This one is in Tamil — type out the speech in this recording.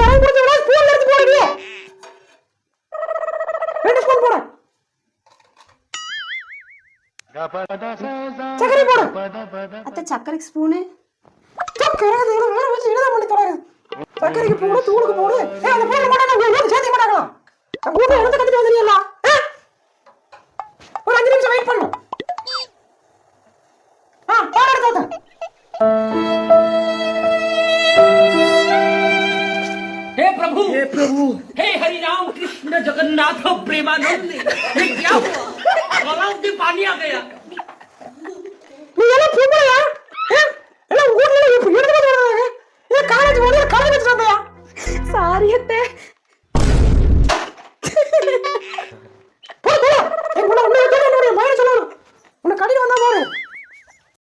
கொடுத்து விட ஸ்பூன் எடுத்து போடுங்க ரெண்டு ஸ்பூன் போடு. சக்கரை போடு. அத்தை சக்கரைக்கு ஸ்பூனு வேற வச்சு பண்ணி தொலைறது சக்கரைக்கு போடு தூளுக்கு போடு. அந்த சேர்த்து प्रभु। हे प्रभु। हे हरि राम कृष्ण जगन्नाथ प्रेमानंद ये क्या हुआ? गला से पानी आ गया। ये रहा है ये ये रहा है। ये काले जोड़े काले बच रहा है सारी